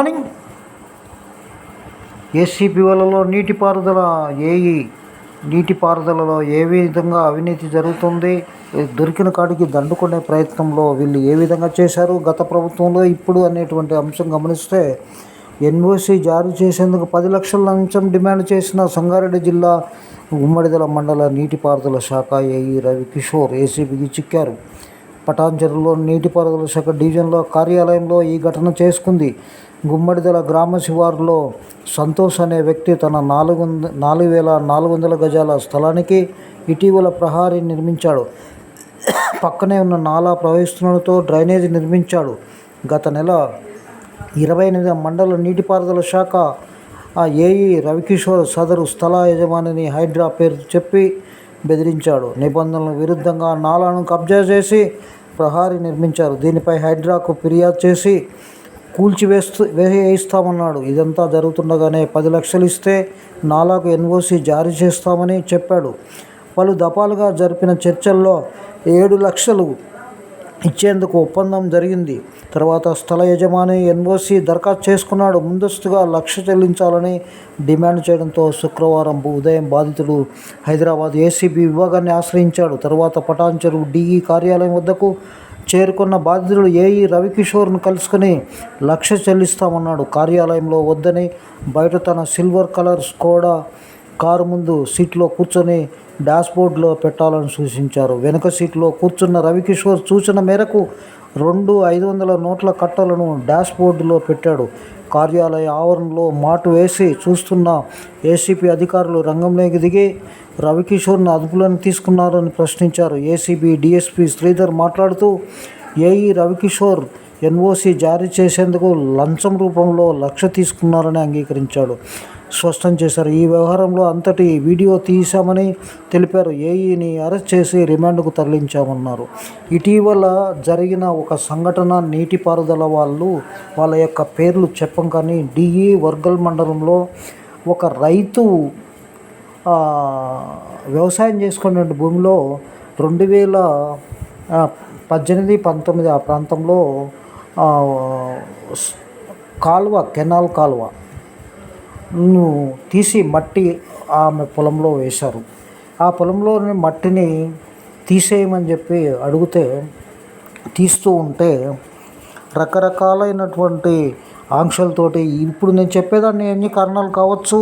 Morning ACP నీటిపారుదల AE నీటిపారుదలలో ఏ విధంగా అవినీతి జరుగుతుంది? దొరికిన కాడికి దండుకునే ప్రయత్నంలో వీళ్ళు ఏ విధంగా చేశారు? గత ప్రభుత్వంలో ఇప్పుడు అనేటువంటి అంశం గమనిస్తే ఎన్ఓసి జారీ చేసేందుకు పది లక్షల లంచం డిమాండ్ చేసిన సంగారెడ్డి జిల్లా ఉమ్మడిదల మండల నీటిపారుదల శాఖ ఏఈ రవికిషోర్ ఏసీబీకి చిక్కారు. పటాన్చెరులో నీటిపారుదల శాఖ డివిజన్లో కార్యాలయంలో ఈ ఘటన చేసుకుంది. గుమ్మడిదల గ్రామ శివారులో సంతోష్ అనే వ్యక్తి తన నాలుగు వంద నాలుగు వేల నాలుగు వందల గజాల స్థలానికి ఇటీవల ప్రహారీ నిర్మించాడు. పక్కనే ఉన్న నాలా ప్రవహిస్తున్నతో డ్రైనేజీ నిర్మించాడు. గత నెల ఇరవై ఎనిమిది మండల నీటిపారుదల శాఖ ఆ ఏఈ రవికిషోర్ సదరు స్థల యజమానిని హైడ్రా పేరు చెప్పి బెదిరించాడు. నిబంధనలకు విరుద్ధంగా నాలాను కబ్జా చేసి ప్రహారీ నిర్మించారు. దీనిపై హైడ్రాకు ఫిర్యాదు చేసి కూల్చివేస్తూ వేయిస్తామన్నాడు. ఇదంతా జరుగుతుండగానే పది లక్షలు ఇస్తే నాలాకు ఎన్ఓసి జారీ చేస్తామని చెప్పాడు. పలు దఫాలుగా జరిపిన చర్చల్లో ఏడు లక్షలు ఇచ్చేందుకు ఒప్పందం జరిగింది. తర్వాత స్థల యజమాని ఎన్ఓసి దరఖాస్తు చేసుకున్నాడు. ముందస్తుగా లక్ష చెల్లించాలని డిమాండ్ చేయడంతో శుక్రవారం ఉదయం బాధితుడు హైదరాబాద్ ఏసీబీ విభాగాన్ని ఆశ్రయించాడు. తర్వాత పటాన్చెరు డిఈ కార్యాలయం వద్దకు చేరుకున్న బాధితుడు ఏఈ రవికిషోర్ను కలుసుకుని లక్ష చెల్లిస్తామన్నాడు. కార్యాలయంలో వద్దని బయట తన సిల్వర్ కలర్ స్కోడా కారు ముందు సీట్లో కూర్చొని డాష్బోర్డ్లో పెట్టాలని సూచించారు. వెనుక సీట్లో కూర్చున్న రవికిషోర్ సూచన మేరకు రెండు ఐదు వందల నోట్ల కట్టలను డాష్బోర్డులో పెట్టాడు. కార్యాలయ ఆవరణలో మాటు వేసి చూస్తున్న ఏసీపీ అధికారులు రంగంలోకి దిగి రవికిషోర్ను అదుపులోని తీసుకున్నారని ప్రశ్నించారు. ఏసీబీ డీఎస్పీ శ్రీధర్ మాట్లాడుతూ ఏఈ రవికిషోర్ ఎన్ఓసి జారీ చేసేందుకు లంచం రూపంలో లక్ష తీసుకున్నారని అంగీకరించాడు. స్పష్టం చేశారు. ఈ వ్యవహారంలో అంతటి వీడియో తీశామని తెలిపారు. ఏఈని అరెస్ట్ చేసి రిమాండ్కు తరలించామన్నారు. ఇటీవల జరిగిన ఒక సంఘటన నీటిపారుదల వాళ్ళు వాళ్ళ యొక్క పేర్లు చెప్పం కానీ డిఈ వర్గల్ మండలంలో ఒక రైతు వ్యవసాయం చేసుకునే భూమిలో రెండు వేల పద్దెనిమిది పంతొమ్మిది ఆ ప్రాంతంలో కాలువ కెనాల్ కాలువ తీసి మట్టి ఆమె పొలంలో వేశారు. ఆ పొలంలోని మట్టిని తీసేయమని చెప్పి అడిగితే తీస్తూ ఉంటే రకరకాలైనటువంటి ఆంక్షలతోటి ఇప్పుడు నేను చెప్పేదాన్ని ఎన్ని కారణాలు కావచ్చు?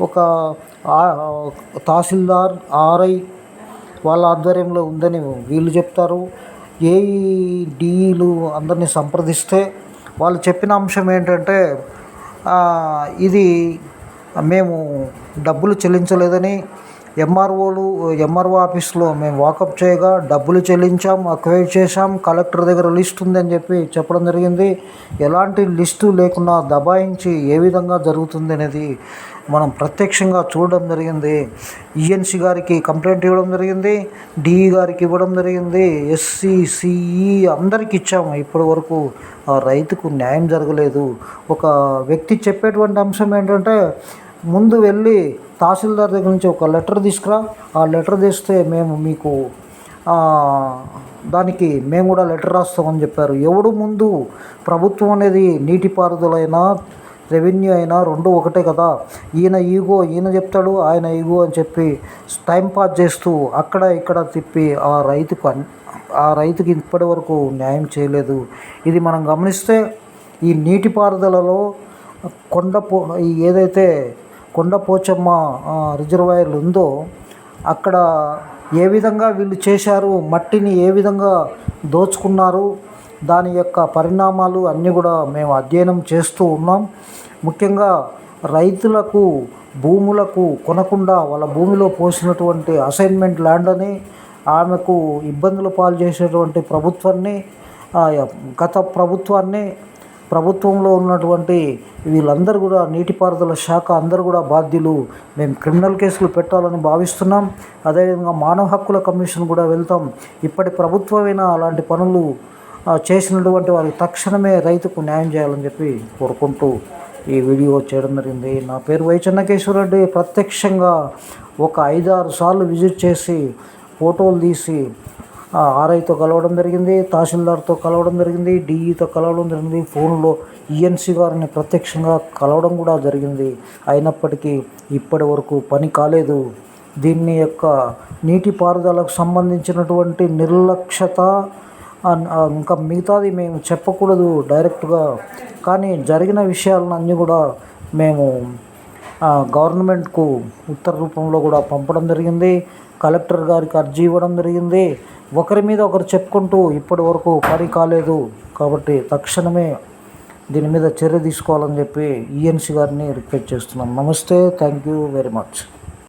ఒక తహసీల్దార్ ఆర్ఐ వాళ్ళ ఆధ్వర్యంలో ఉందని వీళ్ళు చెప్తారు. ఏఈడీలు అందరినీ సంప్రదిస్తే వాళ్ళు చెప్పిన అంశం ఏంటంటే ఇది మేము డబ్బులు చెల్లించలేదని ఎంఆర్ఓలు ఎంఆర్ఓ ఆఫీస్లో మేము వాకప్ చేయగా డబ్బులు చెల్లించాం అక్వైర్ చేశాం కలెక్టర్ దగ్గర లిస్ట్ ఉందని చెప్పి చెప్పడం జరిగింది. ఎలాంటి లిస్టు లేకుండా దబాయించి ఏ విధంగా జరుగుతుంది అనేది మనం ప్రత్యక్షంగా చూడడం జరిగింది. ఈఎన్సీ గారికి కంప్లైంట్ ఇవ్వడం జరిగింది. డిఈ గారికి ఇవ్వడం జరిగింది. ఎస్సీ సిఈ అందరికి ఇచ్చాము. ఇప్పటి వరకు ఆ రైతుకు న్యాయం జరగలేదు. ఒక వ్యక్తి చెప్పేటువంటి అంశం ఏంటంటే ముందు వెళ్ళి తహసీల్దార్ దగ్గర నుంచి ఒక లెటర్ తీసుకురా. ఆ లెటర్ తీస్తే మేము మీకు దానికి మేము కూడా లెటర్ రాస్తామని చెప్పారు. ఎవడు ముందు ప్రభుత్వం అనేది నీటిపారుదలైనా రెవెన్యూ అయినా రెండు ఒకటే కదా. ఈయన ఈగో ఈయన చెప్తాడు ఆయన ఈగో అని చెప్పి టైం పాస్ చేస్తూ అక్కడ ఇక్కడ తిప్పి ఆ రైతుకు అన్- ఆ రైతుకి ఇప్పటి వరకు న్యాయం చేయలేదు. ఇది మనం గమనిస్తే ఈ నీటిపారుదలలో కొండ పో ఏదైతే కొండ పోచమ్మ రిజర్వాయర్లు ఉందో అక్కడ ఏ విధంగా వీళ్ళు చేశారు మట్టిని ఏ విధంగా దోచుకున్నారు దాని యొక్క పరిణామాలు అన్నీ కూడా మేము అధ్యయనం చేస్తూ ఉన్నాం. ముఖ్యంగా రైతులకు భూములకు కొనకుండా వాళ్ళ భూమిలో పోసినటువంటి అసైన్మెంట్ ల్యాండ్ అని ఆమెకు ఇబ్బందులు పాలు చేసేటువంటి ప్రభుత్వాన్ని ఆ, గత ప్రభుత్వాన్ని ప్రభుత్వంలో ఉన్నటువంటి వీళ్ళందరూ కూడా నీటిపారుదల శాఖ అందరూ కూడా బాధ్యులు. మేము క్రిమినల్ కేసులు పెట్టాలని భావిస్తున్నాం. అదేవిధంగా మానవ హక్కుల కమిషన్ కూడా వెళ్తాం. ఇప్పటి ప్రభుత్వమైనా అలాంటి పనులు చేసినటువంటి వారికి తక్షణమే రైతుకు న్యాయం చేయాలని చెప్పి కోరుకుంటూ ఈ వీడియో చేయడం జరిగింది. నా పేరు వై చెన్నకేశ్వరరెడ్డి ప్రత్యక్షంగా ఒక ఐదారు సార్లు విజిట్ చేసి ఫోటోలు తీసి ఆర్ఐతో కలవడం జరిగింది తహసీల్దార్తో కలవడం జరిగింది డిఈతో కలవడం జరిగింది ఫోన్లో ఈఎన్సీ గారిని ప్రత్యక్షంగా కలవడం కూడా జరిగింది. అయినప్పటికీ ఇప్పటి వరకు పని కాలేదు. దీన్ని యొక్క నీటిపారుదలకు సంబంధించినటువంటి నిర్లక్ష్యత ఇంకా మిగతాది మేము చెప్పకూడదు డైరెక్ట్గా. కానీ జరిగిన విషయాలన్నీ కూడా మేము గవర్నమెంట్కు ఉత్తర రూపంలో కూడా పంపడం జరిగింది. కలెక్టర్ గారికి అర్జీ ఇవ్వడం జరిగింది. ఒకరి మీద ఒకరు చెప్పుకుంటూ ఇప్పటి వరకు పని కాలేదు కాబట్టి తక్షణమే దీని మీద చర్య తీసుకోవాలని చెప్పి ఈఎన్సీ గారిని రిక్వెస్ట్ చేస్తున్నాం. నమస్తే థ్యాంక్ యూ వెరీ మచ్.